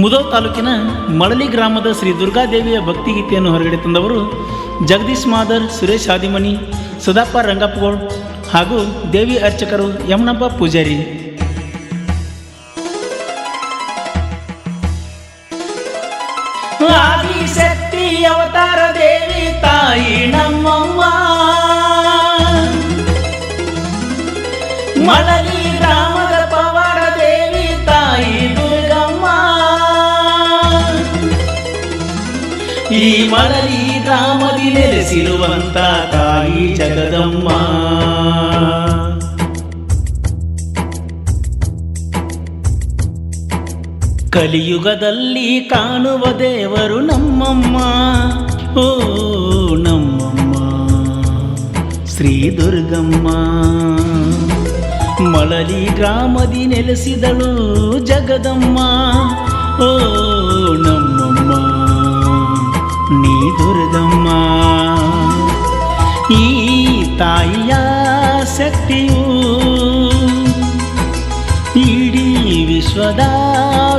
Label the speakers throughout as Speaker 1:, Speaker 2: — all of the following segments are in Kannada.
Speaker 1: ಮುದೋ ತಾಲೂಕಿನ ಮಳಲಿ ಗ್ರಾಮದ ಶ್ರೀ ದುರ್ಗಾದೇವಿಯ ಭಕ್ತಿಗೀತೆಯನ್ನು ಹೊರಗಡೆ ತಂದವರು ಜಗದೀಶ್ ಮಾದರ್, ಸುರೇಶ್ ಹಾದಿಮನಿ ಸುಧಾಪ್ಪ ರಂಗಪ್ಪಗೌಡ್ ಹಾಗೂ ದೇವಿ ಅರ್ಚಕರು ಯಮನಪ್ಪ ಪೂಜಾರಿ. ಆದಿಶಕ್ತಿ ಅವತಾರ ದೇವಿ ತಾಯಿ ನಮ್ಮಮ್ಮ. ಮಳಲಿ ಈ ಮಳಲಿ ಗ್ರಾಮದಿ ನೆಲೆಸಿರುವಂತ ತಾಯಿ ಜಗದಮ್ಮ ಕಲಿಯುಗದಲ್ಲಿ ಕಾಣುವ ದೇವರು ನಮ್ಮಮ್ಮ ಓ ನಮ್ಮಮ್ಮ ಶ್ರೀ ದುರ್ಗಮ್ಮ ಮಳಲಿ ಗ್ರಾಮದಿ ನೆಲೆಸಿದಳು ಜಗದಮ್ಮ ಓ ವಿಶ್ವದ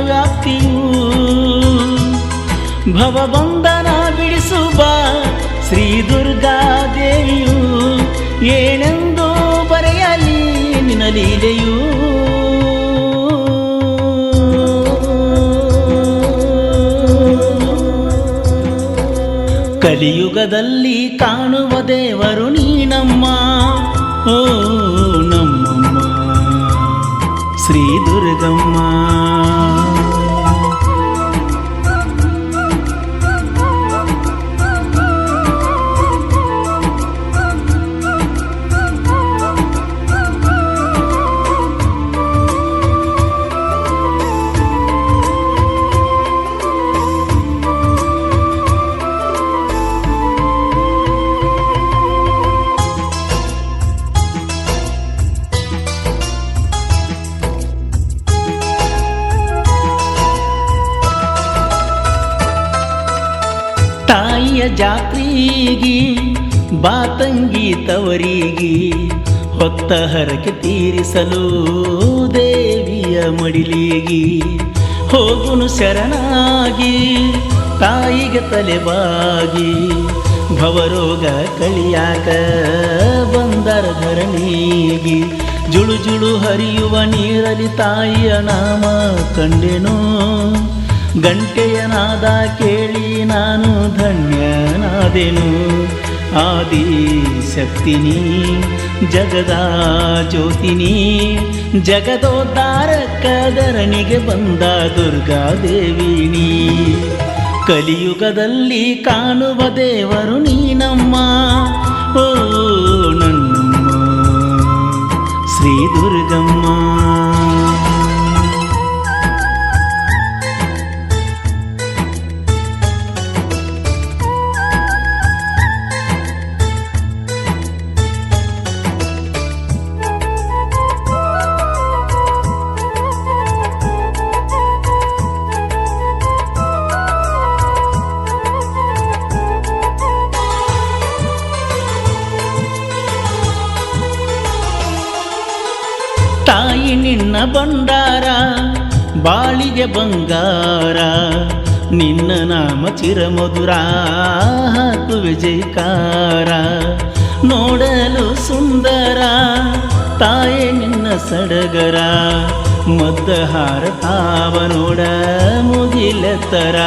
Speaker 1: ವ್ಯಾಪ್ತಿಯು ಭವಬಂಧನ ಬಿಡಿಸುವ ಶ್ರೀ ದುರ್ಗಾ ದೇವಿಯು ಏನೆಂದು ಬರೆಯಲಿ ನಿನ್ನ ಲೀಲೆಯು? ಕಲಿಯುಗದಲ್ಲಿ ಕಾಣುವ ದೇವರು ನೀನಮ್ಮ. ಓ ನಮ್ಮಮ್ಮ ಶ್ರೀ ದುರ್ಗಮ್ಮ ಜಾತ್ರೆಗೆ ಬಾತಂಗಿ ತವರಿಗಿ ಹೊತ್ತ ಹರಕೆ ತೀರಿಸಲು ದೇವಿಯ ಮಡಿಲಿಗಿ. ಹೋಗುನು ಶರಣಾಗಿ, ತಾಯಿಗೆ ತಲೆಬಾಗಿ, ಭವರೋಗ ಕಳಿಯಾಕ ಬಂದರ ಧರಣಿಗಿ. ಜುಳು ಜುಳು ಹರಿಯುವ ನೀರಲಿ ತಾಯಿಯ ನಾಮ ಕಂಡೆನು ಗಂಟೆಯ ನಾದ ಕೇಳಿ ನಾನು ಧನ್ಯನಾದೆನು ಆದಿ ಶಕ್ತಿನಿ ಜಗದ ಜ್ಯೋತಿನಿ ಜಗದೋದ್ಧಾರಕ್ಕದರನಿಗೆ ಬಂದ ದುರ್ಗಾದೇವಿನಿ. ಕಲಿಯುಗದಲ್ಲಿ ಕಾಣುವ ದೇವರು ನೀನಮ್ಮ. ಓ ನನ್ನಮ್ಮ ಶ್ರೀ ದುರ್ಗಮ್ಮ. ನಿನ್ನ ಬಂಡಾರ ಬಾಳಿಗೆ ಬಂಗಾರ, ನಿನ್ನ ನಾಮ ಚಿರಮಧುರ, ಹಾಕು ವಿಜಯಕಾರ. ನೋಡಲು ಸುಂದರ, ತಾಯೆ ನಿನ್ನ ಸಡಗರ ಮದ್ದಹಾರ ತಾವ ನೋಡ ಮುಗಿಲೆತ್ತರ.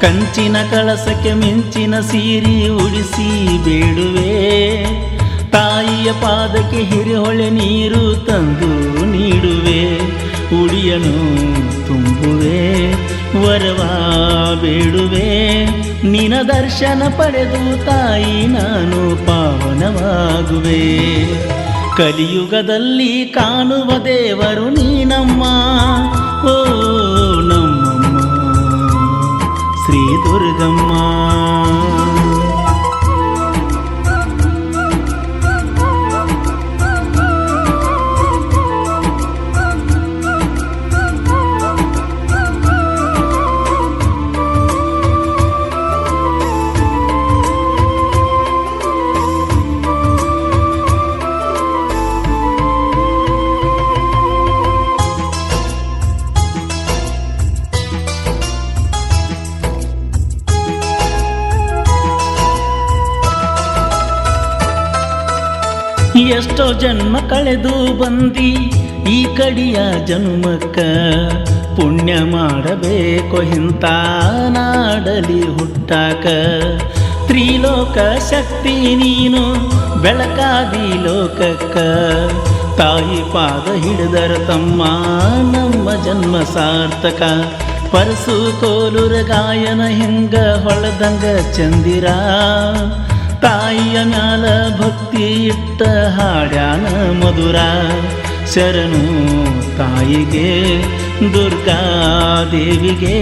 Speaker 1: ಕಂಚಿನ ಕಳಸಕ್ಕೆ ಮಿಂಚಿನ ಸೀರಿ ಉಡಿಸಿ ಬೇಡುವೆ ತಾಯಿಯ ಪಾದಕ್ಕೆ ಹಿರಿಹೊಳೆ ನೀರು ತಂದು ನೀಡುವೆ ಉಡಿಯನು ತುಂಬುವೆ, ವರವ ಬೇಡುವೆ. ನಿನ ದರ್ಶನ ಪಡೆದು ತಾಯಿ ನಾನು ಪಾವನವಾಗುವೆ. ಕಲಿಯುಗದಲ್ಲಿ ಕಾಣುವ ದೇವರು ನೀನಮ್ಮ. ಓ ನಮ್ಮಮ್ಮ, ಶ್ರೀ ದುರ್ಗಮ್ಮ. ಎಷ್ಟೋ ಜನ್ಮ ಕಳೆದು ಬಂದಿ, ಈ ಕಡಿಯ ಜನ್ಮಕ್ಕ ಪುಣ್ಯ ಮಾಡಬೇಕು ಇಂಥ ನಾಡಲಿ ಹುಟ್ಟಾಕ. ತ್ರಿಲೋಕ ಶಕ್ತಿ ನೀನು, ಬೆಳಕಾದಿ ಲೋಕಕ್ಕ. ತಾಯಿ ಪಾದ ಹಿಡಿದರ ತಮ್ಮ, ನಮ್ಮ ಜನ್ಮ ಸಾರ್ಥಕ. ಪರಸು ಕೋಲುರ ಗಾಯನ ಹಿಂಗ ಹೊಳದಂಗ ಚಂದಿರ. ತಾಯಿಯ ಮ್ಯಾಲ ಭಕ್ತಿ ಇಟ್ಟ ಹಾಡ್ಯಾನ ಮಧುರ ಶರಣು ತಾಯಿಗೆ ದುರ್ಗಾದೇವಿಗೆ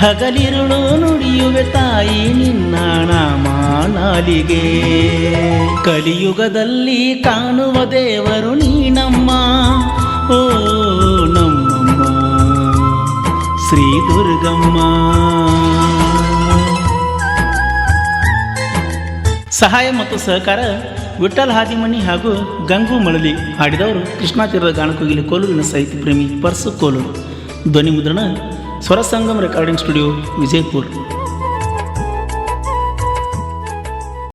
Speaker 1: ಹಗಲಿರುಳು ನುಡಿಯುವೆ ತಾಯಿ ನಿನ್ನ ನಾಮ ನಾಲಿಗೆ ಕಲಿಯುಗದಲ್ಲಿ ಕಾಣುವ ದೇವರು ನೀನಮ್ಮ, ಓ ನಮ್ಮಮ್ಮ. ಶ್ರೀ ದುರ್ಗಮ್ಮ. ಸಹಾಯ ಮತ್ತು ಸಹಕಾರ ವಿಠಲ್ ಹಾದಿಮನಿ ಹಾಗೂ ಗಂಗು ಮಳಲಿ ಹಾಡಿದವರು ಕೃಷ್ಣಾ ತೀರದ ಗಾನಕೋಗಿಲಿ ಕೋಲೂರಿನ ಸಾಹಿತ್ಯ ಪ್ರೇಮಿ ಪರ್ಸು ಕೋಲೂರು. ಧ್ವನಿ ಮುದ್ರಣ ಸ್ವರಸಂಗಮ್ ರೆಕಾರ್ಡಿಂಗ್ ಸ್ಟುಡಿಯೋ ವಿಜಯಪುರ.